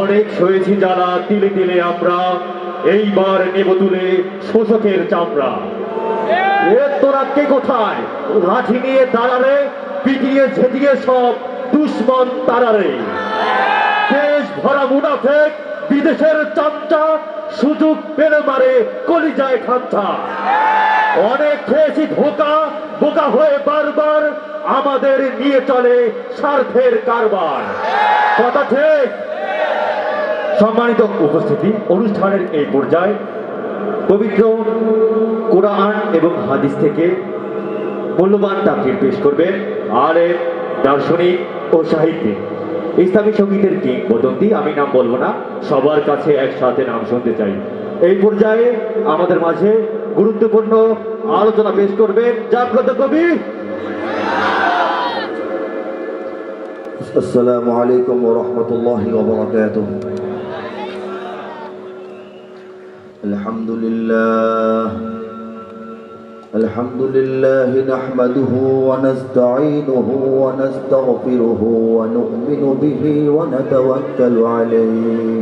অনেক সয়েছি যারা তিলে তিলে আমরা এইবার নেব তুলে শোষকের চামড়া। এ তোরা কে কোথায়? লাঠি নিয়ে দাঁড়ারে পিটিয়ে ঝেঁটিয়ে সব দুশ্মন তারারে। দেশ ভরা মুনাফেক বিদেশের চামচা সুযোগ পেলে মারে, কলিজায় খাঞ্চা অনেক খেয়েছি ধোকা বোকা হয়ে বারবার আমাদের নিয়ে চলে স্বার্থের কারবার। কথা ঠিক? সম্মানিত উপস্থিতি, অনুষ্ঠানের এই পর্যায়ে পবিত্র কোরআন এবং হাদিস থেকে মূল্যবান তাফসীর পেশ করবেন আলেম দার্শনিক ও সাহিত্যিক। ইসলামী সঙ্গীতের কিংবদন্তি আমি নাম বলব না, সবার কাছে একসাথে নাম শুনতে চাই। এই পর্যায়ে আমাদের মাঝে গুরুত্বপূর্ণ আলোচনা পেশ করবেন জাগ্রত কবি السلام عليكم ورحمة الله وبركاته الحمد لله الحمد لله نحمده ونستعينه ونستغفره ونؤمن به ونتوكل عليه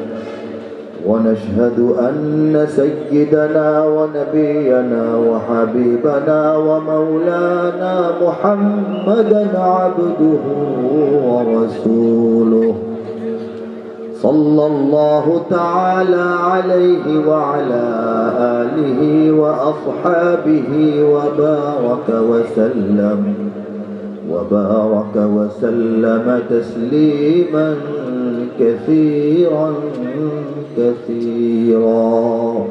ونشهد أن سيدنا ونبينا وحبيبنا ومولانا محمدا عبده ورسوله. صلى الله تعالى عليه وعلى آله وأصحابه وبارك وسلم. وبارك وسلم تسليما كثيرا كثيرا.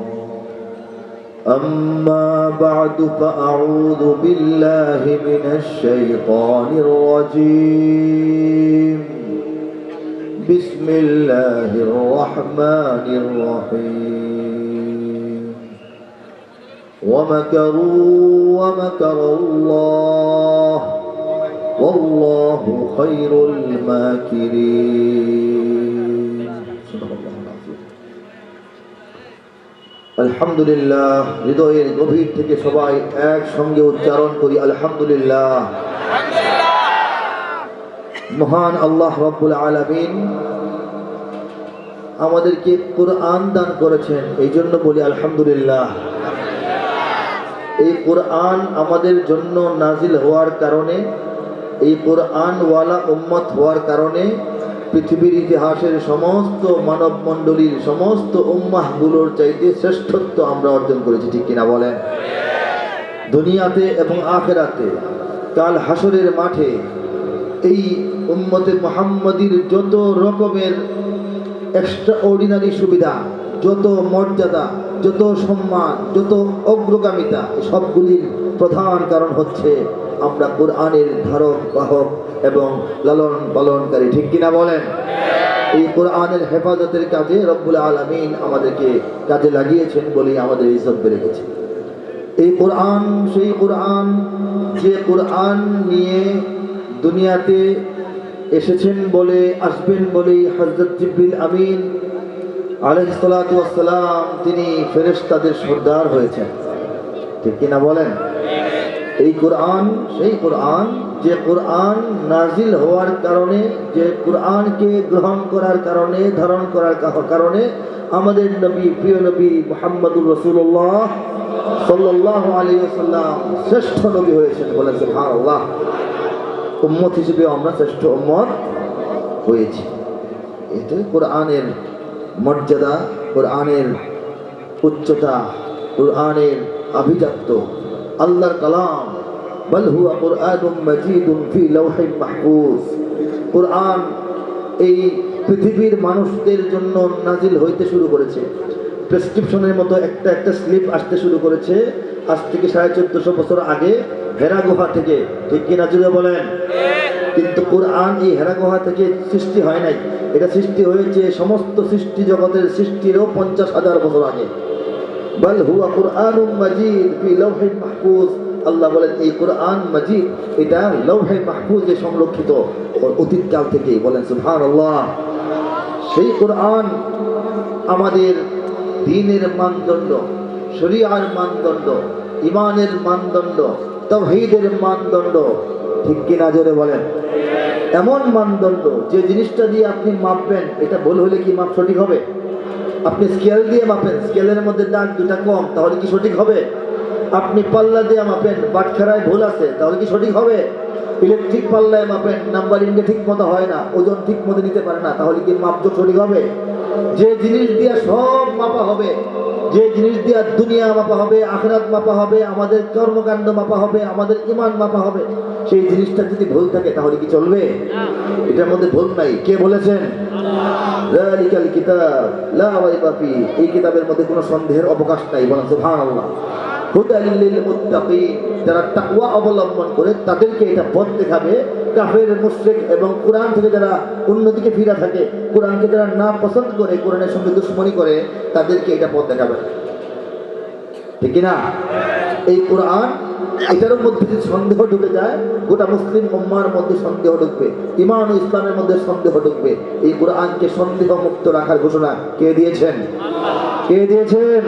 أما بعد فأعوذ بالله من الشيطان الرجيم. بسم الله الرحمن الرحيم. ومكروا ومكر الله. والله خير الماكرين صدق الله العظيم আলহামদুলিল্লাহ হৃদয়ের গভীর থেকে সবাই একসঙ্গে উচ্চারণ করি আলহামদুলিল্লাহ মহান আল্লাহ রব্বুল আলামিন আমাদেরকে কোরআন দান করেছেন এই জন্য বলি আলহামদুলিল্লাহ এই কোরআন আমাদের জন্য নাজিল হওয়ার কারণে এই কোরআনওয়ালা উম্মত হওয়ার কারণে পৃথিবীর ইতিহাসের সমস্ত মানব মণ্ডলীর সমস্ত উম্মাহগুলোর চাইতে শ্রেষ্ঠত্ব আমরা অর্জন করেছি, ঠিক কিনা বলেন? দুনিয়াতে এবং আখেরাতে, কাল হাসরের মাঠে এই উম্মতে মোহাম্মদীর যত রকমের এক্সট্রা অর্ডিনারি সুবিধা, যত মর্যাদা, যত সম্মান, যত অগ্রগামিতা সবগুলির প্রধান কারণ হচ্ছে আমরা কোরআনের ধারক, বাহক এবং লালন পালনকারী, ঠিক কিনা বলেন? এই কোরআনের হেফাজতের কাজে রব্বুল আলমিন আমাদেরকে কাজে লাগিয়েছেন বলেই আমাদের ইজ্জত বেড়ে গেছে। এই কোরআন, সেই কোরআন, যে কোরআন নিয়ে দুনিয়াতে এসেছেন বলে, আসবেন বলেই হজরত জিব্রিল আমিন আলহিসাল্লাম তিনি ফেরেশতাদের সর্দার হয়েছেন। ঠিক কিনা বলেন? এই কোরআন, সেই কোরআন, যে কোরআন নাজিল হওয়ার কারণে, যে কোরআনকে গ্রহণ করার কারণে, ধারণ করার কারণে আমাদের নবী, প্রিয় নবী মোহাম্মদুর রসুল্লাহ সাল্লাহ আলী সাল্লাম শ্রেষ্ঠ নবী হয়েছেন বলেন হ্যাঁ আল্লাহ উম্মত হিসেবে আমরা শ্রেষ্ঠ উম্মত হয়েছি। এতে কোরআনের মর্যাদা, কোরআনের উচ্চতা, কোরআনের আভিজাত্য আল্লাহর কালাম। বল হুয়া কোরআনুম মাজিদুন ফি লাওহিন মাহফুজ। কোরআন এই পৃথিবীর মানুষদের জন্য নাজিল হইতে শুরু করেছে। প্রেসক্রিপশনের মতো একটা একটা স্লিপ আসতে শুরু করেছে। আজ থেকে সাড়ে চোদ্দশো বছর আগে হেরা গুহা থেকে। ঠিক কিনা জুড়ে বলেন? কিন্তু কোরআন এই হেরা গুহা থেকে সৃষ্টি হয় নাই। এটা সৃষ্টি হয়েছে সমস্ত সৃষ্টি জগতের সৃষ্টিরও পঞ্চাশ হাজার বছর আগে। বল হুয়া কোরআন মাজিদ ফি লৌহে মাহফুজ। আল্লাহ বলেন, এই কোরআন মাজিদ, এটা লৌহে মাহফুজে সংরক্ষিত। অতীতকাল থেকে বলেন সুবহান আল্লাহ সেই কোরআন আমাদের দিনের মানদণ্ড, শরিয়ার মানদণ্ড ইমানের মানদণ্ড তৌহিদের মানদণ্ড, ঠিক কিনা জোরে বলেন? এমন মানদণ্ড, যে জিনিসটা দিয়ে আপনি মাপবেন, এটা ভুল হলে কি মাপ সঠিক হবে? আপনি স্কেল দিয়ে মাপেন স্কেলের মধ্যে দাগ দুটা কম তাহলে কি সঠিক হবে? আপনি পাল্লা দিয়ে মাপেন বাটখারায় ভুল আছে তাহলে কি সঠিক হবে? ইলেকট্রিক পাল্লায় মাপেন নাম্বারিংটা ঠিক মতো হয় না ওজন ঠিক মতো নিতে পারে না তাহলে কি মাপজোক সঠিক হবে? যে জিনিস দিয়ে সব মাপা হবে যে জিনিস দিয়ে দুনিয়া মাপা হবে আখরাত মাপা হবে আমাদের কর্মকাণ্ড মাপা হবে আমাদের ইমান মাপা হবে সেই জিনিসটা যদি ভুল থাকে তাহলে কি চলবে? এটার মধ্যে ভুল নাই। কে বলেছেন? যালিকাল কিতাব লা রাইবা ফি এই কিতাবের মধ্যে কোনো সন্দেহের অবকাশ নাই, বলেন সুবহানাল্লাহ। হুদাল লিল মুত্তাকিন যারা তাকওয়া অবলম্বন করে তাদেরকে এটা পথ দেখাবে। কাফের, মুশরিক এবং কোরআন থেকে যারা অন্যদিকে ফিরা থাকে, কোরআনকে যারা না পছন্দ করে, কোরআনের সঙ্গে দুশ্মনী করে, তাদেরকে এটা পথ দেখাবে। ঠিক না এই কোরআন এটার মধ্যে যদি সন্দেহ ঢুকে যায়, গোটা মুসলিম উম্মার মধ্যে সন্দেহ ঢুকবে ইমান ইসলামের মধ্যে সন্দেহ ঢুকবে। এই কোরআনকে সন্দেহ মুক্ত রাখার ঘোষণা কে দিয়েছেন? কে দিয়েছেন?